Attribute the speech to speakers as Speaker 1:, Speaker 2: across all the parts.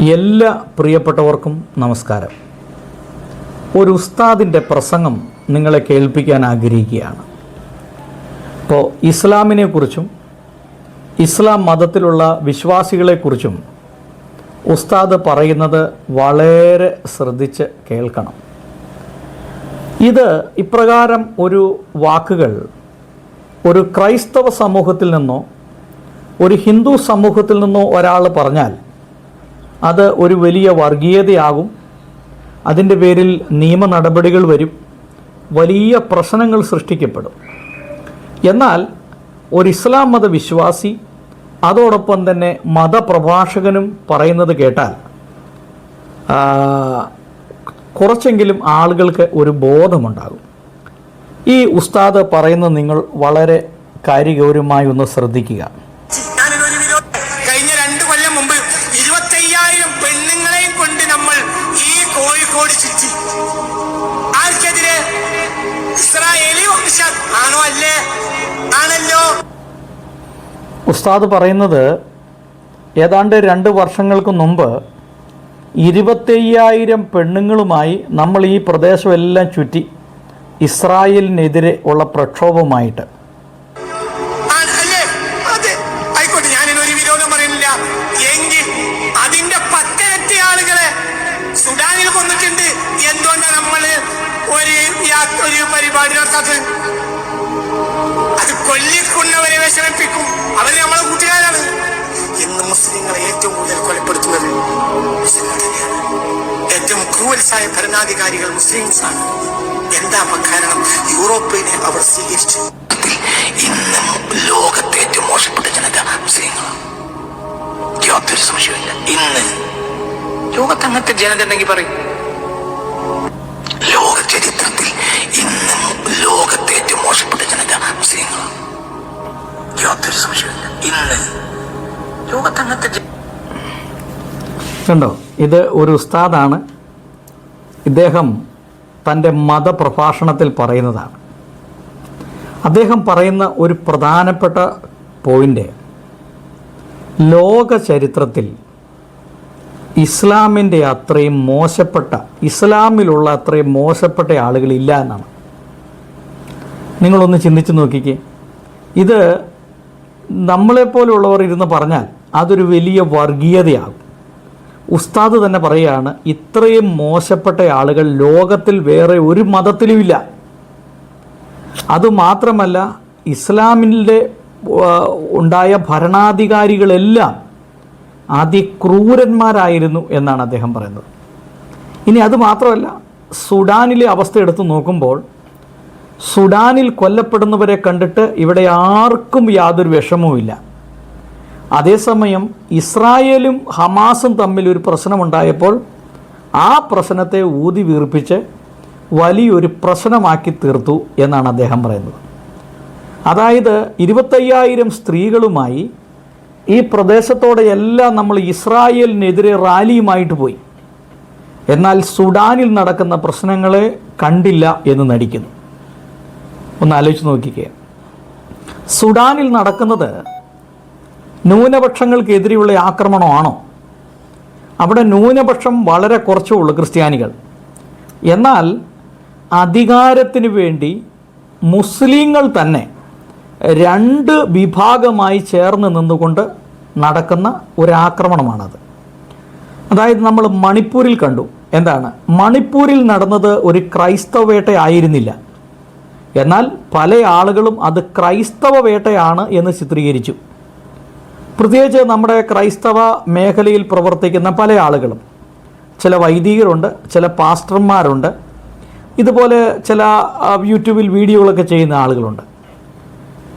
Speaker 1: എല്ലാ പ്രിയപ്പെട്ടവർക്കും നമസ്കാരം. ഒരു ഉസ്താദിന്റെ പ്രസംഗം നിങ്ങളെ കേൾപ്പിക്കാൻ ആഗ്രഹിക്കുകയാണ്. ഇപ്പോൾ ഇസ്ലാമിനെക്കുറിച്ചും ഇസ്ലാം മതത്തിലുള്ള വിശ്വാസികളെക്കുറിച്ചും ഉസ്താദ് പറയുന്നത് വളരെ ശ്രദ്ധിച്ച് കേൾക്കണം. ഇത് ഇപ്രകാരം ഒരു വാക്കുകൾ ഒരു ക്രൈസ്തവ സമൂഹത്തിൽ നിന്നോ ഒരു ഹിന്ദു സമൂഹത്തിൽ നിന്നോ ഒരാൾ പറഞ്ഞാൽ അത് ഒരു വലിയ വർഗീയതയാകും. അതിന്റെ പേരിൽ നിയമ നടപടികൾ വരും. വലിയ പ്രശ്നങ്ങൾ സൃഷ്ടിക്കപ്പെടും. എന്നാൽ ഒരു ഇസ്ലാം മത വിശ്വാസി അതോടൊപ്പം തന്നെ മതപ്രഭാഷകനും പറയുന്നത് കേട്ടാൽ കുറച്ചെങ്കിലും ആളുകൾക്ക് ഒരു ബോധമുണ്ടാകും. ഈ ഉസ്താദ് പറയുന്നത് നിങ്ങൾ വളരെ കാര്യഗൗരവമായി ഒന്ന് ശ്രദ്ധിക്കുക. ഉസ്താദ് പറയുന്നത് ഏതാണ്ട് രണ്ട് വർഷങ്ങൾക്ക് മുമ്പ് ഇരുപത്തയ്യായിരം പെണ്ണുങ്ങളുമായി നമ്മൾ ഈ പ്രദേശമെല്ലാം ചുറ്റി ഇസ്രായേലിനെതിരെ ഉള്ള പ്രക്ഷോഭമായിട്ട്
Speaker 2: സുഡാനിൽ കൊന്നിട്ടുണ്ട്. നമ്മൾ ഒരു ഒരു പരിപാടി നടത്താത്തത്? അത് കൊല്ലിക്കൊന്നവരെ വിഷമിപ്പിക്കും അവർ നമ്മളെ കൂട്ടുകാരാണ്. ഇന്ന് മുസ്ലിങ്ങളെ ഏറ്റവും കൂടുതൽ കൊലപ്പെടുത്തുന്നത് ഏറ്റവും ക്രൂവൽസായ ഭരണാധികാരികൾ മുസ്ലിംസ് ആണ് എന്താ കാരണം? യൂറോപ്പിനെ അവർ സ്വീകരിച്ചു. ഇന്ന് ലോകത്തെ ഏറ്റവും മോശപ്പെട്ട ജനത മുസ്ലിങ്ങളാണ്. സംശയമില്ല ഇന്ന് ലോകത്ത് അങ്ങനത്തെ ജനത ഉണ്ടെങ്കിൽ പറയും. ലോക ചരിത്രത്തിൽ ഇന്ന് ലോകത്തെ ഏറ്റവും മോശപ്പെട്ട ജനത മുസ്ലിങ്ങളാണ്. യാതൊരു
Speaker 1: കണ്ടോ? ഇത് ഒരു ഉസ്താദാണ്. ഇദ്ദേഹം തന്റെ മതപ്രഭാഷണത്തിൽ പറയുന്നതാണ്. അദ്ദേഹം പറയുന്ന ഒരു പ്രധാനപ്പെട്ട പോയിന്റ് ലോക ചരിത്രത്തിൽ ഇസ്ലാമിന്റെ അത്രയും മോശപ്പെട്ട ഇസ്ലാമിലുള്ള അത്രയും മോശപ്പെട്ട ആളുകളില്ല എന്നാണ്. നിങ്ങളൊന്ന് ചിന്തിച്ച് നോക്കിക്കേ. ഇത് നമ്മളെപ്പോലുള്ളവർ ഇരുന്ന് പറഞ്ഞാൽ അതൊരു വലിയ വർഗീയതയാകും. ഉസ്താദ് തന്നെ പറയുകയാണ് ഇത്രയും മോശപ്പെട്ട ആളുകൾ ലോകത്തിൽ വേറെ ഒരു മതത്തിലുമില്ല. അതുമാത്രമല്ല ഇസ്ലാമിന്റെ ഉണ്ടായ ഭരണാധികാരികളെല്ലാം അതിക്രൂരന്മാരായിരുന്നു എന്നാണ് അദ്ദേഹം പറയുന്നത്. ഇനി അത് മാത്രമല്ല സുഡാനിലെ അവസ്ഥ എടുത്തു നോക്കുമ്പോൾ സുഡാനിൽ കൊല്ലപ്പെടുന്നവരെ കണ്ടിട്ട് ഇവിടെ ആർക്കും യാതൊരു വിഷമവുമില്ല. അതേസമയം ഇസ്രായേലും ഹമാസും തമ്മിൽ ഒരു പ്രശ്നമുണ്ടായപ്പോൾ ആ പ്രശ്നത്തെ ഊതി വീർപ്പിച്ച് വലിയൊരു പ്രശ്നമാക്കി തീർത്തു എന്നാണ് അദ്ദേഹം പറയുന്നത്. അതായത് ഇരുപത്തയ്യായിരം സ്ത്രീകളുമായി ഈ പ്രദേശത്തോടെ എല്ലാം നമ്മൾ ഇസ്രായേലിനെതിരെ റാലിയുമായിട്ട് പോയി. എന്നാൽ സുഡാനിൽ നടക്കുന്ന പ്രശ്നങ്ങളെ കണ്ടില്ല എന്ന് നടിക്കുന്നു. ഒന്ന് ആലോചിച്ച് നോക്കിക്കേ. സുഡാനിൽ നടക്കുന്നത് ന്യൂനപക്ഷങ്ങൾക്കെതിരെയുള്ള ആക്രമണമാണോ? അവിടെ ന്യൂനപക്ഷം വളരെ കുറച്ചേ ഉള്ളൂ ക്രിസ്ത്യാനികൾ. എന്നാൽ അധികാരത്തിന് വേണ്ടി മുസ്ലിങ്ങൾ തന്നെ രണ്ട് വിഭാഗമായി ചേർന്ന് നിന്നുകൊണ്ട് നടക്കുന്ന ഒരാക്രമണമാണത്. അതായത് നമ്മൾ മണിപ്പൂരിൽ കണ്ടു. എന്താണ്? മണിപ്പൂരിൽ നടന്നത് ഒരു ക്രൈസ്തവ വേട്ടയായിരുന്നില്ല. എന്നാൽ പല ആളുകളും അത് ക്രൈസ്തവ വേട്ടയാണ് എന്ന് ചിത്രീകരിച്ചു. പ്രത്യേകിച്ച് നമ്മുടെ ക്രൈസ്തവ മേഖലയിൽ പ്രവർത്തിക്കുന്ന പല ആളുകളും. ചില വൈദികരുണ്ട് ചില പാസ്റ്റർമാരുണ്ട്. ഇതുപോലെ ചില യൂട്യൂബിൽ വീഡിയോകളൊക്കെ ചെയ്യുന്ന ആളുകളുണ്ട്.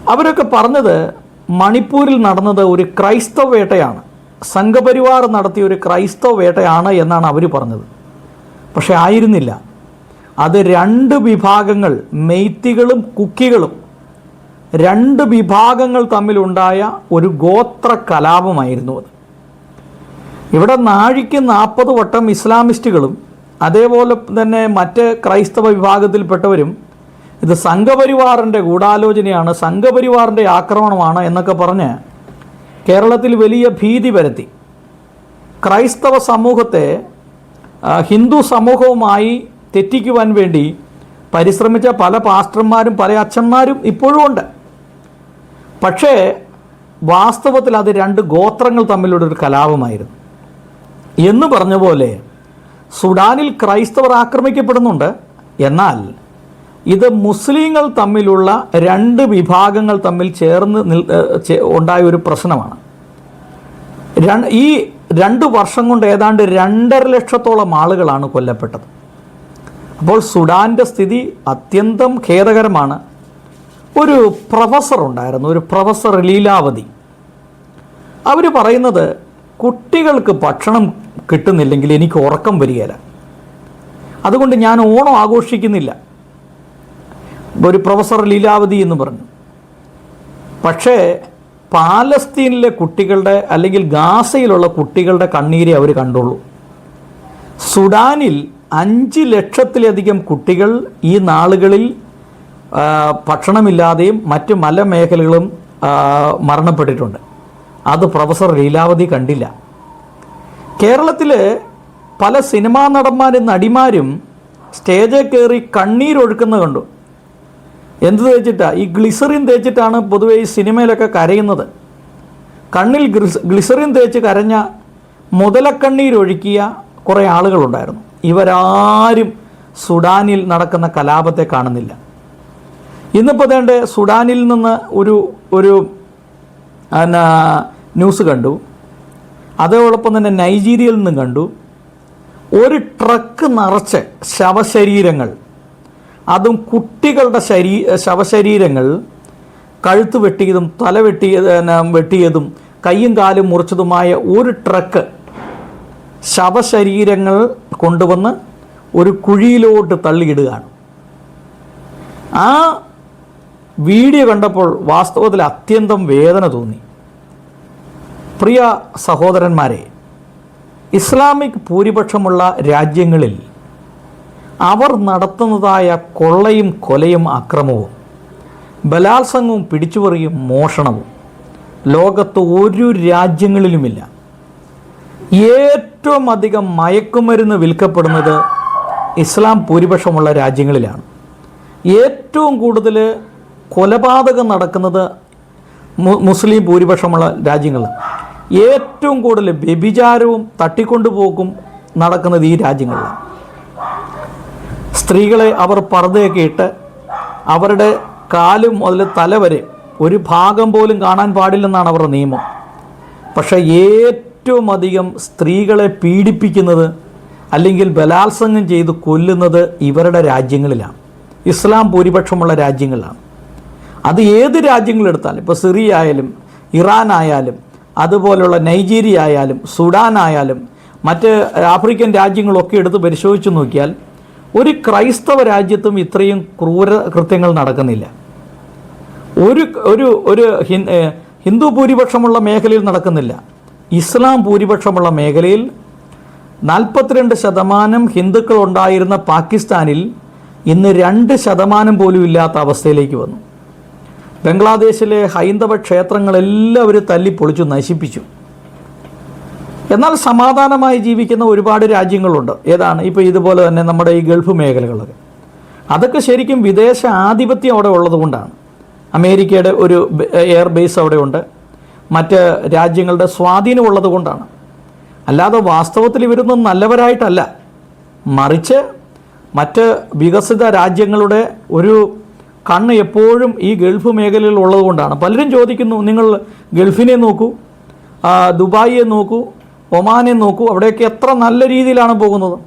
Speaker 1: അവരൊക്കെ പറഞ്ഞത് മണിപ്പൂരിൽ നടന്നത് ഒരു ക്രൈസ്തവ വേട്ടയാണ്. സംഘപരിവാർ നടത്തിയ ഒരു ക്രൈസ്തവ വേട്ടയാണ് എന്നാണ് അവർ പറഞ്ഞത്. പക്ഷേ ആയിരുന്നില്ല. അത് രണ്ട് വിഭാഗങ്ങൾ മെയ്ത്തികളും കുക്കികളും. രണ്ട് വിഭാഗങ്ങൾ തമ്മിലുണ്ടായ ഒരു ഗോത്ര കലാപമായിരുന്നു അത്. ഇവിടെ നാഴിക്ക് നാൽപ്പത് വട്ടം ഇസ്ലാമിസ്റ്റുകളും അതേപോലെ തന്നെ മറ്റ് ക്രൈസ്തവ വിഭാഗത്തിൽപ്പെട്ടവരും ഇത് സംഘപരിവാറിന്റെ ഗൂഢാലോചനയാണ് സംഘപരിവാറിന്റെ ആക്രമണമാണ് എന്നൊക്കെ പറഞ്ഞ് കേരളത്തിൽ വലിയ ഭീതി പരത്തി. ക്രൈസ്തവ സമൂഹത്തെ ഹിന്ദു സമൂഹവുമായി തെറ്റിക്കുവാൻ വേണ്ടി പരിശ്രമിച്ച പല പാസ്റ്റർമാരും പല അച്ഛന്മാരും ഇപ്പോഴും ഉണ്ട്. പക്ഷേ വാസ്തവത്തിൽ അത് രണ്ട് ഗോത്രങ്ങൾ തമ്മിലുള്ള ഒരു കലാപമായിരുന്നു. എന്ന് പറഞ്ഞ പോലെ സുഡാനിൽ ക്രൈസ്തവർ ആക്രമിക്കപ്പെടുന്നുണ്ട്. എന്നാൽ ഇത് മുസ്ലിങ്ങൾ തമ്മിലുള്ള രണ്ട് വിഭാഗങ്ങൾ തമ്മിൽ ചേർന്ന് നിൽ ഉണ്ടായ ഒരു പ്രശ്നമാണ്. ഈ രണ്ട് വർഷം കൊണ്ട് ഏതാണ്ട് രണ്ടര ലക്ഷത്തോളം ആളുകളാണ് കൊല്ലപ്പെട്ടത്. അപ്പോൾ സുഡാന്റെ സ്ഥിതി അത്യന്തം ഖേദകരമാണ്. ഒരു പ്രൊഫസർ ഉണ്ടായിരുന്നു ഒരു പ്രൊഫസർ ലീലാവതി. അവർ പറയുന്നത് കുട്ടികൾക്ക് ഭക്ഷണം കിട്ടുന്നില്ലെങ്കിൽ എനിക്ക് ഉറക്കം വരികയില്ല അതുകൊണ്ട് ഞാൻ ഓണം ആഘോഷിക്കുന്നില്ല. ഒരു പ്രൊഫസർ ലീലാവതി എന്ന് പറഞ്ഞു. പക്ഷേ പാലസ്തീനിലെ കുട്ടികളുടെ അല്ലെങ്കിൽ ഗാസയിലുള്ള കുട്ടികളുടെ കണ്ണീരെ അവർ കണ്ടുള്ളൂ. സുഡാനിൽ അഞ്ച് ലക്ഷത്തിലധികം കുട്ടികൾ ഈ നാളുകളിൽ ഭക്ഷണമില്ലാതെയും മറ്റ് മലമേഖലകളും മരണപ്പെട്ടിട്ടുണ്ട്. അത് പ്രൊഫസർ ലീലാവതി കണ്ടില്ല. കേരളത്തിൽ പല സിനിമാ നടന്മാരും നടിമാരും സ്റ്റേജിൽ കയറി കണ്ണീരൊഴുക്കുന്ന കണ്ടു. എന്ത് തേച്ചിട്ടാണ് ഈ ഗ്ലിസറിൻ തേച്ചിട്ടാണ് പൊതുവെ ഈ സിനിമയിലൊക്കെ കരയുന്നത്. കണ്ണിൽ ഗ്ലിസ് ഗ്ലിസറിൻ തേച്ച് കരഞ്ഞ മുതലക്കണ്ണീരൊഴുക്കിയ കുറേ ആളുകളുണ്ടായിരുന്നു. ഇവരാരും സുഡാനിൽ നടക്കുന്ന കലാപത്തെ കാണുന്നില്ല. ഇന്നിപ്പോൾ തേണ്ട സുഡാനിൽ നിന്ന് ഒരു ഒരു ന്യൂസ് കണ്ടു. അതോടൊപ്പം തന്നെ നൈജീരിയയിൽ നിന്നും കണ്ടു. ഒരു ട്രക്ക് നിറച്ച് ശവശരീരങ്ങൾ അതും കുട്ടികളുടെ ശരീ ശവശരീരങ്ങൾ കഴുത്ത് വെട്ടിയതും തല വെട്ടിയത് വെട്ടിയതും കയ്യും കാലും മുറിച്ചതുമായ ഒരു ട്രക്ക് ശവശരീരങ്ങൾ കൊണ്ടുവന്ന് ഒരു കുഴിയിലോട്ട് തള്ളിയിടുകയാണ്. ആ വീഡിയോ കണ്ടപ്പോൾ വാസ്തവത്തിൽ അത്യന്തം വേദന തോന്നി. പ്രിയ സഹോദരന്മാരെ ഇസ്ലാമിക് ഭൂരിപക്ഷമുള്ള രാജ്യങ്ങളിൽ അവർ നടത്തുന്നതായ കൊള്ളയും കൊലയും അക്രമവും ബലാത്സംഗവും പിടിച്ചുപറിയും മോഷണവും ലോകത്ത് ഒരു രാജ്യങ്ങളിലുമില്ല. ഏറ്റവും അധികം മയക്കുമരുന്ന് വിൽക്കപ്പെടുന്നത് ഇസ്ലാം ഭൂരിപക്ഷമുള്ള രാജ്യങ്ങളിലാണ്. ഏറ്റവും കൂടുതൽ കൊലപാതകം നടക്കുന്നത് മുസ്ലിം ഭൂരിപക്ഷമുള്ള രാജ്യങ്ങൾ ഏറ്റവും കൂടുതൽ വ്യഭിചാരവും തട്ടിക്കൊണ്ടുപോക്കും നടക്കുന്നത് ഈ രാജ്യങ്ങളിലാണ്. സ്ത്രീകളെ അവർ പർദ്ദയൊക്കെ ഇട്ട് അവരുടെ കാലും മുതൽ തല വരെ ഒരു ഭാഗം പോലും കാണാൻ പാടില്ലെന്നാണ് അവരുടെ നിയമം. പക്ഷേ ഏറ്റവും അധികം സ്ത്രീകളെ പീഡിപ്പിക്കുന്നത് അല്ലെങ്കിൽ ബലാത്സംഗം ചെയ്ത് കൊല്ലുന്നത് ഇവരുടെ രാജ്യങ്ങളിലാണ്. ഇസ്ലാം ഭൂരിപക്ഷമുള്ള രാജ്യങ്ങളിലാണ്. അത് ഏത് രാജ്യങ്ങളെടുത്താലും ഇപ്പോൾ സിറിയ ആയാലും ഇറാൻ ആയാലും അതുപോലുള്ള നൈജീരിയ ആയാലും സുഡാൻ ആയാലും മറ്റ് ആഫ്രിക്കൻ രാജ്യങ്ങളൊക്കെ എടുത്ത് പരിശോധിച്ച് നോക്കിയാൽ ഒരു ക്രൈസ്തവ രാജ്യത്തും ഇത്രയും ക്രൂര കൃത്യങ്ങൾ നടക്കുന്നില്ല. ഒരു ഒരു ഒരു ഹിന്ദു ഭൂരിപക്ഷമുള്ള മേഖലയിൽ നടക്കുന്നില്ല. ഇസ്ലാം ഭൂരിപക്ഷമുള്ള മേഖലയിൽ നാൽപ്പത്തിരണ്ട് ശതമാനം ഹിന്ദുക്കൾ ഉണ്ടായിരുന്ന പാകിസ്ഥാനിൽ ഇന്ന് രണ്ട് ശതമാനം പോലും ഇല്ലാത്ത അവസ്ഥയിലേക്ക് വന്നു. ബംഗ്ലാദേശിലെ ഹൈന്ദവ ക്ഷേത്രങ്ങളെല്ലാവരും തല്ലി പൊളിച്ചു നശിപ്പിച്ചു. എന്നാൽ സമാധാനമായി ജീവിക്കുന്ന ഒരുപാട് രാജ്യങ്ങളുണ്ട്. ഏതാണ്? ഇപ്പോൾ ഇതുപോലെ തന്നെ നമ്മുടെ ഈ ഗൾഫ് മേഖലകളൊക്കെ. അതൊക്കെ ശരിക്കും വിദേശ ആധിപത്യം അവിടെ ഉള്ളതുകൊണ്ടാണ്. അമേരിക്കയുടെ ഒരു എയർ ബേസ് അവിടെ ഉണ്ട്. മറ്റ് രാജ്യങ്ങളുടെ സ്വാധീനം ഉള്ളത് കൊണ്ടാണ് അല്ലാതെ വാസ്തവത്തിൽ ഇവരൊന്നും നല്ലവരായിട്ടല്ല. മറിച്ച് മറ്റ് വികസിത രാജ്യങ്ങളുടെ ഒരു കണ്ണ് എപ്പോഴും ഈ ഗൾഫ് മേഖലയിൽ ഉള്ളതുകൊണ്ടാണ്. പലരും ചോദിക്കുന്നു നിങ്ങൾ ഗൾഫിനെ നോക്കൂ ദുബായിയെ നോക്കൂ ഒമാനെ നോക്കൂ അവിടെയൊക്കെ എത്ര നല്ല രീതിയിലാണ് പോകുന്നത്?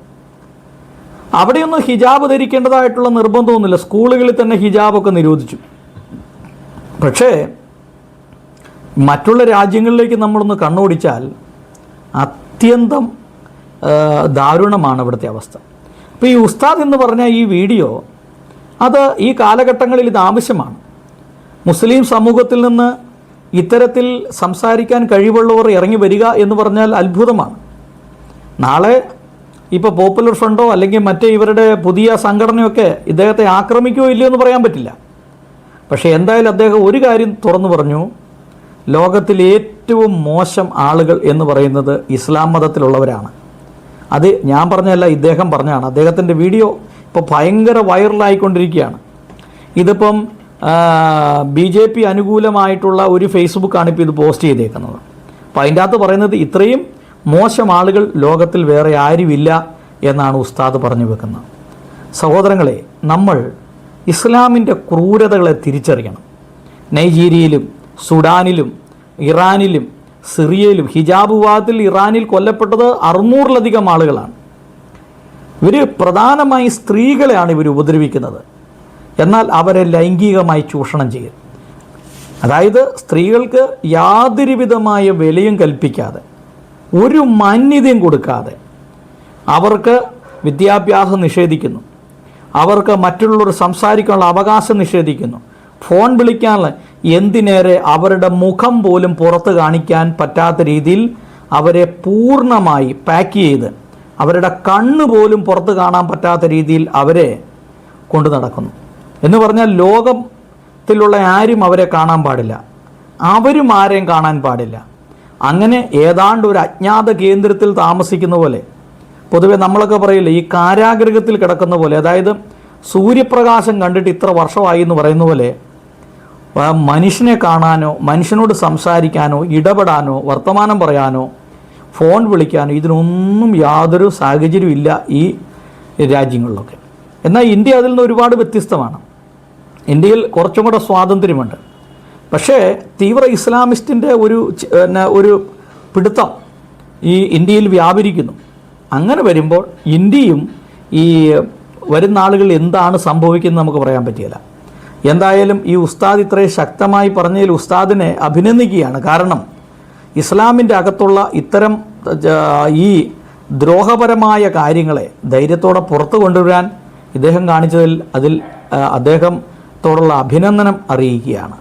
Speaker 1: അവിടെയൊന്നും ഹിജാബ് ധരിക്കേണ്ടതായിട്ടുള്ള നിർബന്ധമൊന്നുമില്ല. സ്കൂളുകളിൽ തന്നെ ഹിജാബൊക്കെ നിരോധിച്ചു. പക്ഷേ മറ്റുള്ള രാജ്യങ്ങളിലേക്ക് നമ്മളൊന്ന് കണ്ണോടിച്ചാൽ അത്യന്തം ദാരുണമാണ് ഇവിടുത്തെ അവസ്ഥ. അപ്പോൾ ഈ ഉസ്താദ് എന്ന് പറഞ്ഞ ഈ വീഡിയോ അത് ഈ കാലഘട്ടങ്ങളിൽ ഇത് ആവശ്യമാണ്. മുസ്ലിം സമൂഹത്തിൽ നിന്ന് ഇത്തരത്തിൽ സംസാരിക്കാൻ കഴിവുള്ളവർ ഇറങ്ങി വരിക എന്ന് പറഞ്ഞാൽ അത്ഭുതമാണ്. നാളെ ഇപ്പോൾ പോപ്പുലർ ഫ്രണ്ടോ അല്ലെങ്കിൽ മറ്റേ ഇവരുടെ പുതിയ സംഘടനയൊക്കെ ഇദ്ദേഹത്തെ ആക്രമിക്കുകയോ ഇല്ലയോ എന്ന് പറയാൻ പറ്റില്ല. പക്ഷേ എന്തായാലും അദ്ദേഹം ഒരു കാര്യം തുറന്നു പറഞ്ഞു. ലോകത്തിൽ ഏറ്റവും മോശം ആളുകൾ എന്ന് പറയുന്നത് ഇസ്ലാം മതത്തിലുള്ളവരാണ്. അത് ഞാൻ പറഞ്ഞതല്ല ഇദ്ദേഹം പറഞ്ഞാണ് അദ്ദേഹത്തിന്റെ വീഡിയോ ഇപ്പോൾ ഭയങ്കര വൈറലായിക്കൊണ്ടിരിക്കുകയാണ്. ഇതിപ്പം ബി ജെ പി അനുകൂലമായിട്ടുള്ള ഒരു ഫേസ്ബുക്കാണ് ഇപ്പോൾ ഇത് പോസ്റ്റ് ചെയ്തേക്കുന്നത്. അപ്പോൾ അതിന്റെ അകത്ത് പറയുന്നത് ഇത്രയും മോശം ആളുകൾ ലോകത്തിൽ വേറെ ആരുമില്ല എന്നാണ് ഉസ്താദ് പറഞ്ഞു വെക്കുന്നത്. സഹോദരങ്ങളെ നമ്മൾ ഇസ്ലാമിന്റെ ക്രൂരതകളെ തിരിച്ചറിയണം. നൈജീരിയയിലും സുഡാനിലും ഇറാനിലും സിറിയയിലും ഹിജാബ് വിവാദത്തിൽ ഇറാനിൽ കൊല്ലപ്പെട്ടത് അറുന്നൂറിലധികം ആളുകളാണ്. ഇവർ പ്രധാനമായി സ്ത്രീകളെയാണ് ഇവർ ഉപദ്രവിക്കുന്നത്. എന്നാൽ അവരെ ലൈംഗികമായി ചൂഷണം ചെയ്യും അതായത് സ്ത്രീകൾക്ക് യാതൊരുവിധമായ വിലയും കൽപ്പിക്കാതെ ഒരു മാന്യതയും കൊടുക്കാതെ അവർക്ക് വിദ്യാഭ്യാസം നിഷേധിക്കുന്നു. അവർക്ക് മറ്റുള്ളവർ സംസാരിക്കാനുള്ള അവകാശം നിഷേധിക്കുന്നു. ഫോൺ വിളിക്കാനുള്ള എന്തിനേറെ അവരുടെ മുഖം പോലും പുറത്ത് കാണിക്കാൻ പറ്റാത്ത രീതിയിൽ അവരെ പൂർണമായി പാക്ക് ചെയ്ത് അവരുടെ കണ്ണ് പോലും പുറത്ത് കാണാൻ പറ്റാത്ത രീതിയിൽ അവരെ കൊണ്ടു നടക്കുന്നു. എന്ന് പറഞ്ഞാൽ ലോകത്തിലുള്ള ആരും അവരെ കാണാൻ പാടില്ല. അവരും ആരെയും കാണാൻ പാടില്ല. അങ്ങനെ ഏതാണ്ട് ഒരു അജ്ഞാത കേന്ദ്രത്തിൽ താമസിക്കുന്ന പോലെ പൊതുവെ നമ്മളൊക്കെ പറയില്ലേ ഈ കാരാഗ്രഹത്തിൽ കിടക്കുന്ന പോലെ അതായത് സൂര്യപ്രകാശം കണ്ടിട്ട് ഇത്ര വർഷമായി എന്ന് പറയുന്ന പോലെ മനുഷ്യനെ കാണാനോ മനുഷ്യനോട് സംസാരിക്കാനോ ഇടപെടാനോ വർത്തമാനം പറയാനോ ഫോൺ വിളിക്കാനോ ഇതിനൊന്നും യാതൊരു സാഹചര്യവും ഇല്ല ഈ രാജ്യങ്ങളിലൊക്കെ. എന്നാൽ ഇന്ത്യ അതിൽ നിന്ന് ഒരുപാട് വ്യത്യസ്തമാണ്. ഇന്ത്യയിൽ കുറച്ചും കൂടെ സ്വാതന്ത്ര്യമുണ്ട്. പക്ഷേ തീവ്ര ഇസ്ലാമിസ്റ്റിന്റെ ഒരു ഒരു പിടുത്തം ഈ ഇന്ത്യയിൽ വ്യാപരിക്കുന്നു. അങ്ങനെ വരുമ്പോൾ ഇന്ത്യയും ഈ വരുന്ന ആളുകൾ എന്താണ് സംഭവിക്കുന്നത് നമുക്ക് പറയാൻ പറ്റില്ല. എന്തായാലും ഈ ഉസ്താദ് ഇത്രയും ശക്തമായി പറഞ്ഞതിൽ ഉസ്താദിനെ അഭിനന്ദിക്കുകയാണ്. കാരണം ഇസ്ലാമിന്റെ അകത്തുള്ള ഇത്തരം ഈ ദ്രോഹപരമായ കാര്യങ്ങളെ ധൈര്യത്തോടെ പുറത്തു കൊണ്ടുവരാൻ ഇദ്ദേഹം കാണിച്ചതിൽ അതിൽ അദ്ദേഹത്തോടുള്ള അഭിനന്ദനം അറിയിക്കുകയാണ്.